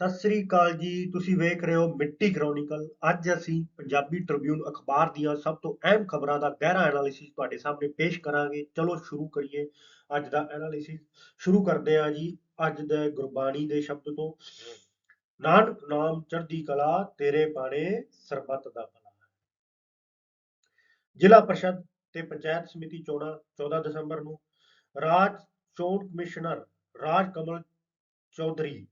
ਸਤਿ ਸ੍ਰੀ ਅਕਾਲ ਜੀ, ਤੁਸੀਂ ਵੇਖ ਰਹੇ ਹੋ ਮਿੱਟੀ ਕ੍ਰੋਨਿਕਲ। ਅੱਜ ਅਸੀਂ ਪੰਜਾਬੀ ਟ੍ਰਿਬਿਊਨ ਅਖਬਾਰ ਦੀਆਂ ਸਭ ਤੋਂ ਅਹਿਮ ਖਬਰਾਂ ਦਾ ਗਹਿਰਾ ਐਨਾਲਿਸਿਸ ਤੁਹਾਡੇ ਸਾਹਮਣੇ ਪੇਸ਼ ਕਰਾਂਗੇ। ਚਲੋ ਸ਼ੁਰੂ ਕਰੀਏ ਅੱਜ ਦਾ ਐਨਾਲਿਸਿਸ। ਸ਼ੁਰੂ ਕਰਦੇ ਹਾਂ ਜੀ ਅੱਜ ਦੇ ਗੁਰਬਾਣੀ ਦੇ ਸ਼ਬਦ ਤੋਂ। ਨਾਨਕ ਨਾਮ ਚੜ੍ਹਦੀ ਕਲਾ, ਤੇਰੇ ਬਾਣੇ ਸਰਬੱਤ ਦਾ ਭਲਾ ਜ਼ਿਲ੍ਹਾ ਪ੍ਰਸ਼ਦ ਤੇ ਪੰਚਾਇਤ ਸਮਿਤੀ ਚੋਣਾਂ 14 ਦਸੰਬਰ ਨੂੰ। ਰਾਜ ਚੋਣ ਕਮਿਸ਼ਨਰ ਰਾਜ ਕਮਲ ਚੌਧਰੀ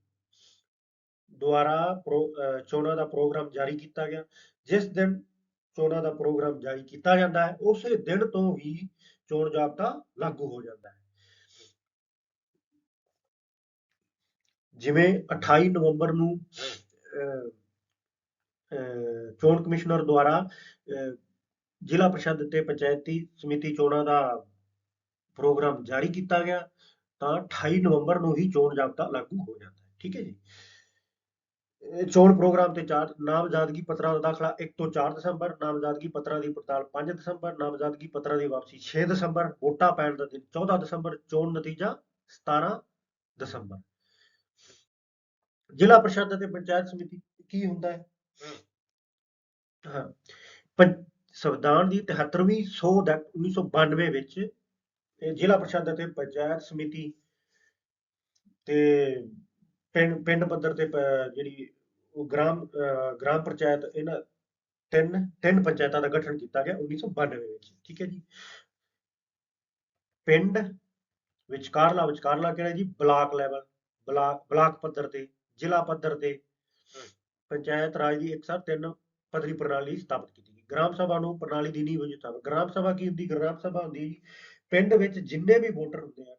ਦੁਆਰਾ ਚੋਣਾਂ ਦਾ ਪ੍ਰੋਗਰਾਮ ਜਾਰੀ ਕੀਤਾ ਗਿਆ। ਜਿਸ ਦਿਨ ਚੋਣਾਂ ਦਾ ਪ੍ਰੋਗਰਾਮ ਜਾਰੀ ਕੀਤਾ ਜਾਂਦਾ ਹੈ ਉਸੇ ਦਿਨ ਤੋਂ ਹੀ ਚੋਣ ਜ਼ਾਬਤਾ ਲਾਗੂ ਹੋ ਜਾਂਦਾ ਹੈ। ਜਿਵੇਂ 28 ਨਵੰਬਰ ਨੂੰ ਚੋਣ ਕਮਿਸ਼ਨਰ ਦੁਆਰਾ ਅਹ, ਜ਼ਿਲ੍ਹਾ ਪ੍ਰੀਸ਼ਦ ਤੇ ਪੰਚਾਇਤੀ ਸਮਿਤੀ ਚੋਣਾਂ ਦਾ ਪ੍ਰੋਗਰਾਮ ਜਾਰੀ ਕੀਤਾ ਗਿਆ ਤਾਂ 28 ਨਵੰਬਰ ਨੂੰ ਹੀ ਚੋਣ ਜ਼ਾਬਤਾ ਲਾਗੂ ਹੋ ਜਾਂਦਾ ਹੈ। ਠੀਕ ਹੈ ਜੀ? ਚੋਣ ਪ੍ਰੋਗਰਾਮ ਤੇ ਚਾਰ ਨਾਮਜ਼ਦਗੀ ਪੱਤਰਾਂ ਦਾ ਦਾਖਲਾ 1 ਤੋਂ 4 ਦਸੰਬਰ, ਨਾਮਜ਼ਦਗੀ ਪੱਤਰਾਂ ਦੀ ਪੜਤਾਲ 5 ਦਸੰਬਰ, ਨਾਮਜ਼ਦਗੀ ਪੱਤਰਾਂ ਦੀ ਵਾਪਸੀ 6 ਦਸੰਬਰ, ਵੋਟਾਂ ਪੈਣ ਦਾ ਦਿਨ 14 ਦਸੰਬਰ, ਚੋਣ ਨਤੀਜਾ 17 ਦਸੰਬਰ। ਜ਼ਿਲ੍ਹਾ ਪ੍ਰੀਸ਼ਦ ਅਤੇ ਪੰਚਾਇਤ ਸਮਿਤੀ ਕੀ ਹੁੰਦਾ ਹੈ? ਹਾਂ ਸੰਵਿਧਾਨ ਦੀ 73ਵੀਂ ਸੋਧ ਐਕਟ 1992 ਵਿੱਚ ਇਹ ਜ਼ਿਲ੍ਹਾ ਪ੍ਰੀਸ਼ਦ ਅਤੇ ਪੰਚਾਇਤ ਸਮਿਤੀ ਤੇ ਪਿੰਡ ਪਿੰਡ ਪੱਧਰ ਤੇ ਜਿਹੜੀ ਉਹ ਗ੍ਰਾਮ ਗ੍ਰਾਮ ਪੰਚਾਇਤ ਇਹਨਾਂ ਤਿੰਨ ਤਿੰਨ ਪੰਚਾਇਤਾਂ ਦਾ ਗਠਨ ਕੀਤਾ ਗਿਆ 1992 ਵਿੱਚ ਠੀਕ ਹੈ ਜੀ। ਪਿੰਡ ਵਿਚਕਾਰਲਾ ਵਿਚਕਾਰਲਾ ਕਿਹੜਾ ਜੀ? ਬਲਾਕ ਲੈਵਲ ਬਲਾਕ ਬਲਾਕ ਪੱਧਰ ਤੇ ਜ਼ਿਲ੍ਹਾ ਪੱਧਰ ਤੇ ਪੰਚਾਇਤ ਰਾਜ ਦੀ ਇੱਕ ਸਾਰ ਤਿੰਨ ਪੱਧਰੀ ਪ੍ਰਣਾਲੀ ਸਥਾਪਿਤ ਕੀਤੀ ਗਈ। ਗ੍ਰਾਮ ਸਭਾ ਨੂੰ ਪ੍ਰਣਾਲੀ ਦੀ ਨੀਂਹ ਵਜੋਂ ਸਥਾਪਿਤ ਗ੍ਰਾਮ ਸਭਾ ਕੀ ਹੁੰਦੀ? ਗ੍ਰਾਮ ਸਭਾ ਹੁੰਦੀ ਜੀ ਪਿੰਡ ਵਿੱਚ ਜਿੰਨੇ ਵੀ ਵੋਟਰ ਹੁੰਦੇ ਆ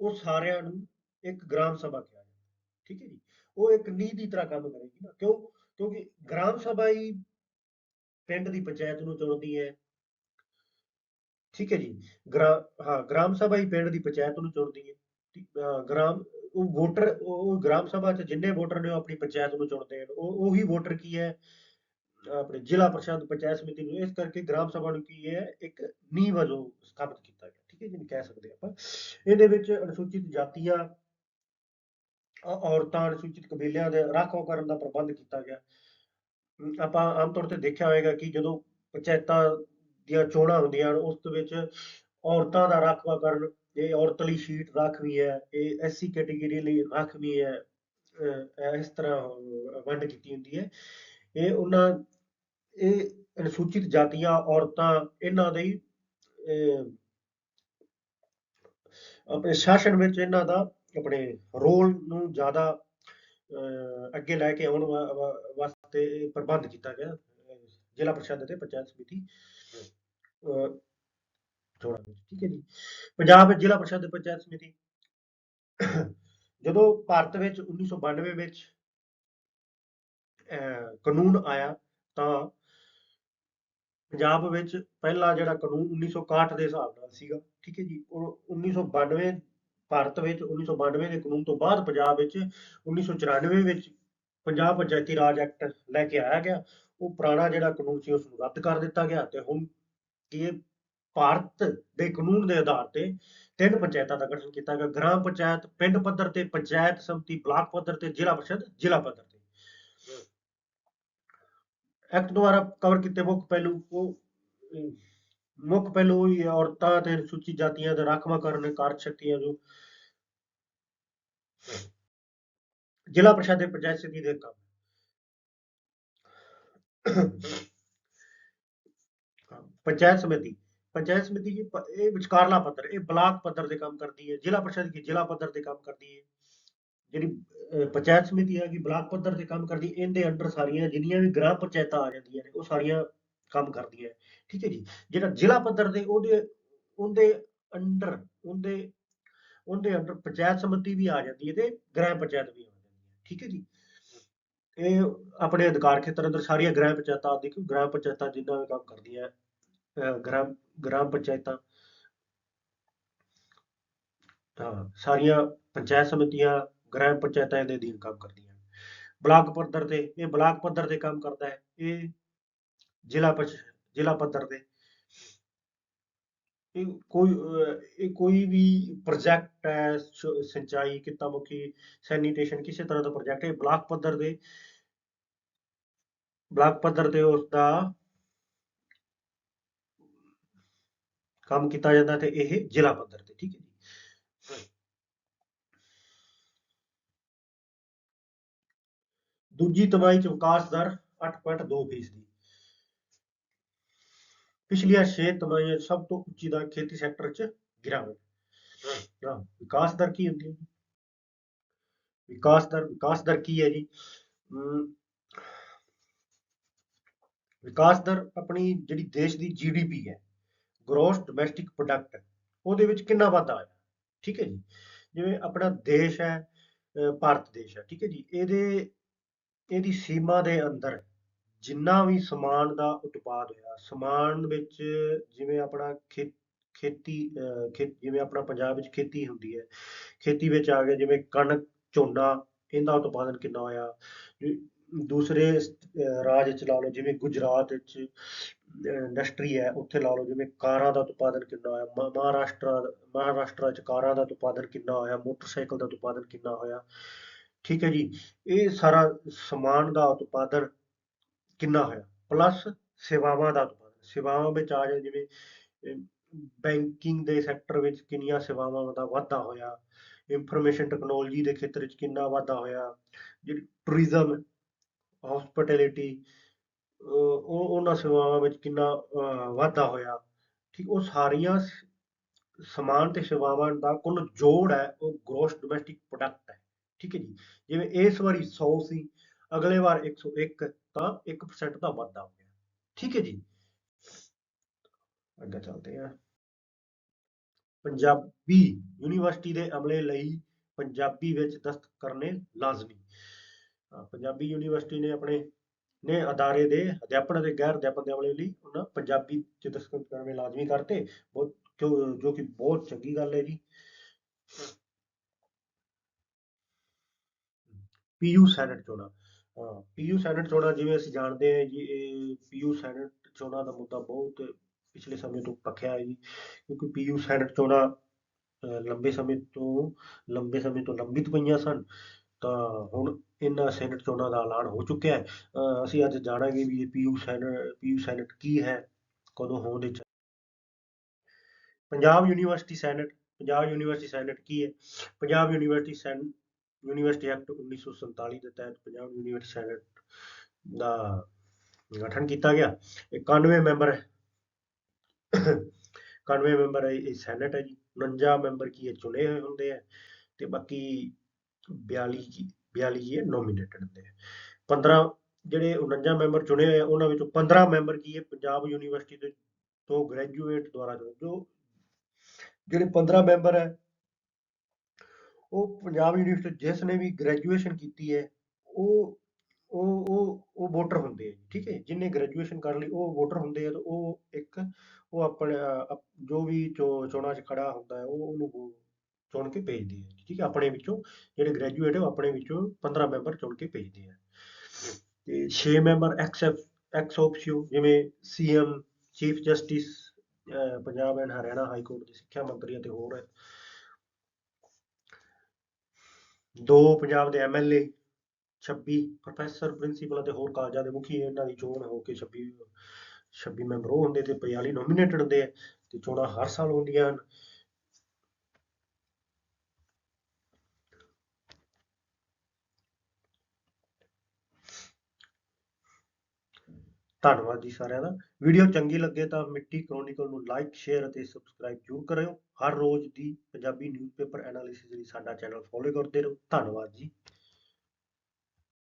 ਉਹ ਸਾਰਿਆਂ ਨੂੰ ਇੱਕ ਗ੍ਰਾਮ ਸਭਾ ਕਿਹਾ ਠੀਕ ਹੈ ਜੀ, ਉਹ ਇੱਕ ਨੀਂਹ ਦੀ ਤਰ੍ਹਾਂ ਕੰਮ ਕਰੇਗੀ ਨਾ, ਕਿਉਂ? ਕਿਉਂਕਿ ਗ੍ਰਾਮ ਸਭਾ ਹੀ ਪਿੰਡ ਦੀ ਪੰਚਾਇਤ ਨੂੰ ਚੁਣਦੀ ਹੈ। ਠੀਕ ਹੈ ਜੀ, ਗ੍ਰਾ, ਹਾਂ, ਗ੍ਰਾਮ ਸਭਾ ਹੀ ਪਿੰਡ ਦੀ ਪੰਚਾਇਤ ਨੂੰ ਚੁਣਦੀ ਹੈ। ਗ੍ਰਾਮ, ਉਹ ਵੋਟਰ, ਉਹ ਗ੍ਰਾਮ ਸਭਾ 'ਚ ਜਿੰਨੇ ਵੋਟਰ ਨੇ ਉਹ ਆਪਣੀ ਪੰਚਾਇਤ ਨੂੰ ਚੁਣਦੇ ਹਨ। ਉਹ, ਉਹੀ ਵੋਟਰ ਕੀ ਹੈ? ਆਪਣੇ ਜ਼ਿਲ੍ਹਾ ਪ੍ਰਸ਼ਾਦ, ਪੰਚਾਇਤ ਸਮਿਤੀ ਨੂੰ, ਇਸ ਕਰਕੇ ਗ੍ਰਾਮ ਸਭਾ ਨੂੰ ਕੀ ਹੈ? ਇੱਕ ਨੀਂਹ ਵਜੋਂ ਸਥਾਪਿਤ ਕੀਤਾ ਗਿਆ। ਠੀਕ ਹੈ ਜਿਹਨੂੰ ਕਹਿ ਸਕਦੇ ਆਪਾਂ। ਇਹਦੇ ਵਿੱਚ ਅਨੁਸੂਚਿਤ ਜਾਤੀਆਂ ਔਰਤਾਂ ਅਨੁਸੂਚਿਤ ਕਬੀਲਿਆਂ ਦੇ ਰਾਖਵਾਂ ਕਰਨ ਦਾ ਪ੍ਰਬੰਧ ਕੀਤਾ ਗਿਆ। ਆਪਾਂ ਆਮ ਤੌਰ ਤੇ ਦੇਖਿਆ ਹੋਵੇਗਾ ਕਿ ਜਦੋਂ ਪੰਚਾਇਤਾਂ ਦੀਆਂ ਚੋਣਾਂ ਹੁੰਦੀਆਂ ਹਨ ਉਸ ਦੇ ਵਿੱਚ ਔਰਤਾਂ ਦਾ ਰਾਖਵਾਂਕਰਨ ਇਹ ਔਰਤ ਲਈ ਸੀਟ ਰਾਖਵੀਂ ਹੈ ਇਹ ਐਸਸੀ ਕੈਟੇਗਰੀ ਲਈ ਰਾਖਵੀਂ ਹੈ ਇਸ ਤਰ੍ਹਾਂ ਵੰਡ ਕੀਤੀ ਹੁੰਦੀ ਹੈ। ਇਹ ਉਹਨਾਂ ਇਹ ਅਨੁਸੂਚਿਤ ਜਾਤੀਆਂ ਔਰਤਾਂ ਇਹਨਾਂ ਦੇ ਅਹ, ਆਪਣੇ ਸ਼ਾਸਨ ਵਿੱਚ ਇਹਨਾਂ ਦਾ ਆਪਣੇ ਰੋਲ ਨੂੰ ਜ਼ਿਆਦਾ ਅਹ, ਅੱਗੇ ਲੈ ਕੇ ਆਉਣ ਵਾਸਤੇ ਪ੍ਰਬੰਧ ਕੀਤਾ ਗਿਆ ਜ਼ਿਲ੍ਹਾ ਪ੍ਰੀਸ਼ਦ ਅਤੇ ਪੰਚਾਇਤ ਸਮਿਤੀ। ਚੋਣਾਂ ਵਿੱਚ ਠੀਕ ਹੈ ਜੀ। ਪੰਜਾਬ ਵਿੱਚ ਜ਼ਿਲ੍ਹਾ ਪ੍ਰੀਸ਼ਦ ਤੇ ਪੰਚਾਇਤ ਸਮਿਤੀ। ਜਦੋਂ ਭਾਰਤ ਵਿੱਚ 1992 ਵਿੱਚ ਅਹ, ਕਾਨੂੰਨ ਆਇਆ ਤਾਂ ਪੰਜਾਬ ਵਿੱਚ ਪਹਿਲਾ ਜਿਹੜਾ ਕਾਨੂੰਨ 1961 ਦੇ ਹਿਸਾਬ ਨਾਲ ਸੀਗਾ ਠੀਕ ਹੈ ਜੀ। ਉਹ 1992 ਭਾਰਤ ਵਿੱਚ 1992 ਦੇ ਕਾਨੂੰਨ ਤੋਂ ਬਾਅਦ ਪੰਜਾਬ ਵਿੱਚ 1994 ਵਿੱਚ ਪੰਜਾਬ ਪੰਚਾਇਤੀ ਰਾਜ ਐਕਟ ਲੈ ਕੇ ਆਇਆ ਗਿਆ। ਉਹ ਪੁਰਾਣਾ ਜਿਹੜਾ ਕਾਨੂੰਨ ਸੀ ਉਸ ਨੂੰ ਰੱਦ ਕਰ ਦਿੱਤਾ ਗਿਆ ਤੇ ਹੁਣ ਇਹ ਭਾਰਤ ਦੇ ਕਾਨੂੰਨ ਦੇ ਆਧਾਰ ਤੇ ਤਿੰਨ ਪੰਚਾਇਤਾਂ ਦਾ ਗਠਨ ਕੀਤਾ ਗਿਆ। ਗ੍ਰਾਮ ਪੰਚਾਇਤ ਪਿੰਡ ਪੱਧਰ ਤੇ ਪੰਚਾਇਤ ਸਮਿਤੀ ਬਲਾਕ ਪੱਧਰ ਤੇ ਜ਼ਿਲ੍ਹਾ ਪ੍ਰੀਸ਼ਦ ਜ਼ਿਲ੍ਹਾ ਪੱਧਰ ਤੇ। ਐਕਟ ਦੁਆਰਾ ਕਵਰ ਕੀਤੇ ਮੁੱਖ ਪਹਿਲੂ ਉਹ ਮੁੱਖ ਪਹਿਲੂ ਹੀ, ਔਰਤਾਂ ਤੇ ਅਨੁਸੂਚਿਤ ਜਾਤੀਆਂ ਦਾ ਰਾਖਵਾਂਕਰਨ ਕਾਰਜ ਸ਼ਕਤੀਆਂ ਜੋ ਜ਼ਿਲ੍ਹਾ ਪ੍ਰੀਸ਼ਦ ਦੇ ਪੰਚਾਇਤ ਸਮਿਤੀ ਦੇ ਕੰਮ। ਪੰਚਾਇਤ ਸਮਿਤੀ ਪੰਚਾਇਤ ਸਮਿਤੀ ਇਹ ਵਿਚਕਾਰਲਾ ਪੱਧਰ, ਇਹ ਬਲਾਕ ਪੱਧਰ ਤੇ ਕੰਮ ਕਰਦੀ ਹੈ, ਜ਼ਿਲ੍ਹਾ ਪ੍ਰਸ਼ਾਦ ਕੀ ਜ਼ਿਲ੍ਹਾ ਪੱਧਰ ਤੇ ਕੰਮ ਕਰਦੀ ਹੈ। ਜਿਹੜੀ ਪੰਚਾਇਤ ਸਮਿਤੀ ਹੈ ਕਿ ਬਲਾਕ ਪੱਧਰ ਤੇ ਕੰਮ ਕਰਦੀ, ਇਹਦੇ ਅੰਡਰ ਸਾਰੀਆਂ ਜਿੰਨੀਆਂ ਵੀ ਗ੍ਰਾਮ ਪੰਚਾਇਤਾਂ ਆ ਜਾਂਦੀਆਂ ਨੇ, ਉਹ ਸਾਰੀਆਂ ਕੰਮ ਕਰਦੀਆਂ ਠੀਕ ਹੈ ਜੀ। ਜਿਹੜਾ ਜ਼ਿਲ੍ਹਾ ਪੱਧਰ ਦੇ ਉਹਦੇ ਉਹਦੇ ਅੰਡਰ ਉਹਦੇ ਉਹਦੇ ਅੰਡਰ ਪੰਚਾਇਤ ਸਮਿਤੀ ਵੀ ਆ ਜਾਂਦੀ ਹੈ ਤੇ ਗ੍ਰਾਮ ਪੰਚਾਇਤ ਵੀ ਆ ਜਾਂਦੀ ਹੈ, ਠੀਕ ਹੈ ਜੀ। ਇਹ ਆਪਣੇ ਅਧਿਕਾਰ ਖੇਤਰ ਅੰਦਰ ਸਾਰੀਆਂ ਗ੍ਰਾਮ ਪੰਚਾਇਤਾਂ, ਦੇਖੋ ਗ੍ਰਾਮ ਪੰਚਾਇਤਾਂ ਜਿੰਨਾ ਵੀ ਕੰਮ ਕਰਦੀਆਂ ਗ੍ਰਾਮ ਗ੍ਰਾਮ ਪੰਚਾਇਤਾਂ ਸਾਰੀਆਂ ਪੰਚਾਇਤ ਸਮਿਤੀਆਂ ਗ੍ਰਾਮ ਪੰਚਾਇਤਾਂ ਦੇ ਅਧੀਨ ਕੰਮ ਕਰਦੀਆਂ। ਬਲਾਕ ਪੱਧਰ ਤੇ, ਇਹ ਬਲਾਕ ਪੱਧਰ ਤੇ ਕੰਮ ਕਰਦਾ ਹੈ, ਇਹ ਜ਼ਿਲ੍ਹਾ ਪਰਿਸ਼- ਜ਼ਿਲ੍ਹਾ ਪੱਧਰ ਤੇ। ਇਹ ਕੋਈ ਇਹ ਕੋਈ ਵੀ ਪ੍ਰੋਜੈਕਟ ਹੈ, ਸ- ਸਿੰਚਾਈ ਕਿੱਤਾ ਮੁਖੀ ਸੈਨੀਟੇਸ਼ਨ ਕਿਸੇ ਤਰ੍ਹਾਂ ਦਾ ਪ੍ਰੋਜੈਕਟ ਹੈ ਬਲਾਕ ਪੱਧਰ ਦੇ, ਬਲਾਕ ਪੱਧਰ ਤੇ ਉਸ ਦਾ ਕੰਮ ਕੀਤਾ ਜਾਂਦਾ ਤੇ ਇਹ ਜ਼ਿਲ੍ਹਾ ਪੱਧਰ ਤੇ, ਠੀਕ ਹੈ ਜੀ। ਦੂਜੀ ਤਿਮਾਹੀ ਚ ਵਿਕਾਸ ਦਰ 8.2 ਫੀਸਦੀ। ਪਿਛਲੀਆਂ 6 ਤਿਮਾਹੀਆਂ ਸਭ ਤੋਂ ਉੱਚੀ ਦਾ ਖੇਤੀ ਸੈਕਟਰ ਚ ਗਿਰਾਵਟ ਵਿਕਾਸ ਦਰ ਕੀ ਹੁੰਦੀ ਹੈ ਜੀ? ਵਿਕਾਸ ਦਰ ਵਿਕਾਸ ਦਰ ਕੀ ਹੈ ਜੀ? ਵਿਕਾਸ ਦਰ ਆਪਣੀ ਜਿਹੜੀ ਦੇਸ਼ ਦੀ ਜੀਡੀਪੀ ਹੈ ਗ੍ਰੋਸ ਡੋਮੈਸਟਿਕ ਪ੍ਰੋਡਕਟ ਉਹਦੇ ਵਿੱਚ ਕਿੰਨਾ ਵਾਧਾ ਆਇਆ? ਠੀਕ ਹੈ ਜੀ। ਜਿਵੇਂ ਆਪਣਾ ਦੇਸ਼ ਹੈ ਭਾਰਤ ਦੇਸ਼ ਹੈ, ਠੀਕ ਹੈ ਜੀ। ਇਹਦੇ, ਇਹਦੀ ਸੀਮਾ ਦੇ ਅੰਦਰ ਜਿੰਨਾ ਵੀ ਸਮਾਨ ਦਾ ਉਤਪਾਦ ਹੋਇਆ, ਸਮਾਨ ਵਿੱਚ ਜਿਵੇਂ ਆਪਣਾ ਖੇ, ਖੇਤੀ ਖੇ, ਜਿਵੇਂ ਆਪਣਾ ਪੰਜਾਬ ਵਿੱਚ ਖੇਤੀ ਹੁੰਦੀ ਹੈ, ਖੇਤੀ ਵਿੱਚ ਆ ਗਿਆ ਜਿਵੇਂ ਕਣਕ, ਝੋਨਾ, ਇਹਦਾ ਉਤਪਾਦਨ ਕਿੰਨਾ ਹੋਇਆ? ਦੂਸਰੇ ਰਾਜ ਵਿੱਚ ਲਾ ਲਓ, ਜਿਵੇਂ ਗੁਜਰਾਤ ਵਿੱਚ ਇੰਡਸਟਰੀ ਹੈ, ਉੱਥੇ ਲਾ ਲਓ ਜਿਵੇਂ ਕਾਰਾਂ ਦਾ ਉਤਪਾਦਨ ਕਿੰਨਾ ਹੋਇਆ, ਮ- ਮਹਾਰਾਸ਼ਟਰ ਮਹਾਰਾਸ਼ਟਰ ਚ ਕਾਰਾਂ ਦਾ ਉਤਪਾਦਨ ਕਿੰਨਾ ਹੋਇਆ, ਮੋਟਰਸਾਈਕਲ ਦਾ ਉਤਪਾਦਨ ਕਿੰਨਾ ਹੋਇਆ? ਠੀਕ ਹੈ ਜੀ, ਇਹ ਸਾਰਾ ਸਮਾਨ ਦਾ ਉਤਪਾਦਨ ਕਿੰਨਾ ਹੋਇਆ? ਪਲੱਸ ਸੇਵਾਵਾਂ ਦਾ ਉਤਪਾਦਨ ਸੇਵਾਵਾਂ ਵਿੱਚ ਆ ਜਾਏ ਜਿਵੇਂ ਬੈਂਕਿੰਗ ਦੇ ਸੈਕਟਰ ਵਿੱਚ ਕਿੰਨੀਆਂ ਸੇਵਾਵਾਂ ਦਾ ਵਾਧਾ ਹੋਇਆ। ਇਨਫੋਰਮੇਸ਼ਨ ਟੈਕਨੋਲੋਜੀ ਦੇ ਖੇਤਰ ਵਿੱਚ ਕਿੰਨਾ ਵਾਧਾ ਹੋਇਆ। ਜਿਹੜੀ ਟੂਰਿਜ਼ਮ ਹਸਪਿਟੈਲਿਟੀ ਉਹ, ਉਹਨਾਂ ਸੇਵਾਵਾਂ ਵਿੱਚ ਕਿੰਨਾ ਵਾਧਾ ਹੋਇਆ। ਠੀਕ, ਉਹ ਸਾਰੀਆਂ ਸਮਾਨ ਤੇ ਸੇਵਾਵਾਂ ਦਾ ਕੁੱਲ ਜੋੜ ਹੈ, ਉਹ ਗ੍ਰੋਸ ਡੋਮੈਸਟਿਕ ਪ੍ਰੋਡਕਟ ਹੈ। ਠੀਕ ਹੈ ਜੀ। ਜਿਵੇਂ ਇਸ ਵਾਰੀ 100 ਸੀ, ਅਗਲੇ ਵਾਰ 101 ਤਾਂ 1% ਦਾ ਵਾਧਾ ਹੋ ਗਿਆ। ਠੀਕ ਹੈ ਜੀ। ਅੱਗੇ ਚੱਲਦੇ ਹਾਂ। ਪੰਜਾਬੀ ਯੂਨੀਵਰਸਿਟੀ ਦੇ ਅਮਲੇ ਲਈ ਪੰਜਾਬੀ ਵਿੱਚ ਦਸਤ ਕਰਨੇ ਲਾਜ਼ਮੀ। ਪੰਜਾਬੀ ਯੂਨੀਵਰਸਿਟੀ ਨੇ ਆਪਣੇ ਨੇ ਅਦਾਰੇ ਦੇ ਅਧਿਆਪਨ ਅਤੇ ਗੈਰ ਅਧਿਆਪਨ ਦੇ ਅਮਲੇ ਲਈ ਉਹਨਾਂ ਪੰਜਾਬੀ ਚ ਦਸਤਖਤ ਕਰਨੇ ਲਾਜ਼ਮੀ ਕਰਤੇ। ਬਹੁਤ ਜੋ ਜੋ ਕਿ ਬਹੁਤ ਚੰਗੀ ਗੱਲ ਹੈ ਜੀ। ਪੀਯੂ ਸੈਨੇਟ ਚੋਣਾਂ। ਹਾਂ ਪੀਯੂ ਸੈਨੇਟ ਚੋਣਾਂ ਜਿਵੇਂ ਅਸੀਂ ਜਾਣਦੇ ਹਾਂ ਜੀ ਇਹ ਪੀਯੂ ਸੈਨੇਟ ਚੋਣਾਂ ਦਾ ਮੁੱਦਾ ਬਹੁਤ ਪਿਛਲੇ ਸਮੇਂ ਤੋਂ ਪੱਖਿਆ ਹੈ ਜੀ ਕਿਉਂਕਿ ਪੀਯੂ ਸੈਨੇਟ ਚੋਣਾਂ ਲੰਬੇ ਸਮੇਂ ਤੋਂ ਲੰਬੇ ਸਮੇਂ ਤੋਂ ਲੰਬਿਤ ਪਈਆਂ ਸਨ ਤਾਂ ਹੁਣ ਇਹਨਾਂ ਸੈਨੇਟ ਚੋਣਾਂ ਦਾ ਐਲਾਨ ਹੋ ਚੁੱਕਿਆ ਹੈ। ਅਹ, ਅਸੀਂ ਅੱਜ ਜਾਣਾਂਗੇ ਵੀ ਇਹ ਪੀਯੂ ਸੈਨੇਟ ਪੀਯੂ ਸੈਨੇਟ ਕੀ ਹੈ ਕਦੋਂ ਹੋਣ ਦੇ Punjab university senate Punjab university senate ਕੀ ਹੈ? ਪੰਜਾਬ ਯੂਨੀਵਰਸਿਟੀ ਸੈਨ ਯੂਨੀਵਰਸਿਟੀ ਐਕਟ 1947 ਦੇ ਤਹਿਤ ਪੰਜਾਬ ਯੂਨੀਵਰਸਿਟੀ ਸੈਨੇਟ ਦਾ ਗਠਨ ਕੀਤਾ ਗਿਆ। 91 ਮੈਂਬਰ 91 ਮੈਂਬਰ ਇਹ ਸੈਨੇਟ ਹੈ ਜੀ। 49 ਮੈਂਬਰ ਕੀ ਇਹ ਚੁਣੇ ਹੋਏ ਹੁੰਦੇ ਆ ਤੇ ਬਾਕੀ 42 ਕੀ 42 ਕੀ ਹੈ ਨੋਮੀਨੇਟਡ ਹੁੰਦੇ ਆ। 15 ਜਿਹੜੇ 49 ਮੈਂਬਰ ਚੁਣੇ ਹੋਏ ਆ, ਉਹਨਾਂ ਵਿੱਚੋਂ 15 ਮੈਂਬਰ ਕੀ ਹੈ ਪੰਜਾਬ ਯੂਨੀਵਰਸਿਟੀ ਦੇ ਤੋਂ ਗ੍ਰੈਜੂਏਟ ਦੁਆਰਾ ਚੁਣੇ ਜੋ ਜਿਹੜੇ 15 ਮੈਂਬਰ ਹੈ ਉਹ ਪੰਜਾਬ ਯੂਨੀਵਰਸਿਟੀ ਜਿਸ ਨੇ ਵੀ ਗ੍ਰੈਜੂਏਸ਼ਨ ਕੀਤੀ ਹੈ ਉਹ ਉਹ ਉਹ ਉਹ ਵੋਟਰ ਹੁੰਦੇ ਆ ਠੀਕ ਹੈ ਜਿਹਨੇ ਗ੍ਰੈਜੂਏਸ਼ਨ ਕਰ ਲਈ ਉਹ ਵੋਟਰ ਹੁੰਦੇ ਆ ਤੇ ਉਹ ਇੱਕ ਉਹ ਆਪਣੇ ਅਹ, ਜੋ ਵੀ ਚੋਣਾਂ 'ਚ ਖੜਾ ਹੁੰਦਾ ਹੈ ਉਹ ਉਹਨੂੰ ਚੁਣ ਕੇ ਭੇਜਦੇ ਆ ਠੀਕ ਹੈ ਆਪਣੇ ਵਿੱਚੋਂ ਜਿਹੜੇ ਗ੍ਰੈਜੂਏਟ ਹੈ ਉਹ ਆਪਣੇ ਵਿੱਚੋਂ 15 ਮੈਂਬਰ ਚੁਣ ਕੇ ਭੇਜਦੇ ਆ। ਤੇ 6 ਮੈਂਬਰ ਐਕਸ ਐਕਸ ਓਫੀਸ਼ੀਓ ਜਿਵੇਂ CM chief justice Punjab and Haryana high court ਦੇ ਸਿੱਖਿਆ ਮੰਤਰੀ ਅਤੇ ਹੋਰ ਦੋ ਪੰਜਾਬ ਦੇ ਐਮਐਲਏ 26 ਪ੍ਰੋਫੈਸਰ, ਪ੍ਰਿੰਸੀਪਲ ਅਤੇ ਹੋਰ ਕਾਲਜਾਂ ਦੇ ਮੁਖੀ ਇਹਨਾਂ ਦੀ ਚੋਣ ਹੋ ਕੇ 26 26 ਮੈਂਬਰ ਉਹ ਹੁੰਦੇ ਤੇ 42 ਨੋਮੀਨੇਟਡ ਹੁੰਦੇ ਆ ਤੇ ਚੋਣਾਂ ਹਰ ਸਾਲ ਹੁੰਦੀਆਂ ਹਨ। ਧੰਨਵਾਦ ਜੀ ਸਾਰਿਆਂ ਦਾ। ਵੀਡੀਓ ਚੰਗੀ ਲੱਗੇ ਤਾਂ ਮਿੱਟੀ ਕ੍ਰੋਨਿਕਲ ਨੂੰ ਲਾਈਕ ਸ਼ੇਅਰ ਅਤੇ ਸਬਸਕ੍ਰਾਈਬ ਜ਼ਰੂਰ ਕਰਿਓ। ਹਰ ਰੋਜ਼ ਦੀ ਪੰਜਾਬੀ ਨਿਊਜ਼ਪੇਪਰ ਐਨਾਲਿਸਿਸ ਲਈ ਸਾਡਾ ਚੈਨਲ ਫੋਲੋ ਕਰਦੇ ਰਹੋ। ਧੰਨਵਾਦ ਜੀ।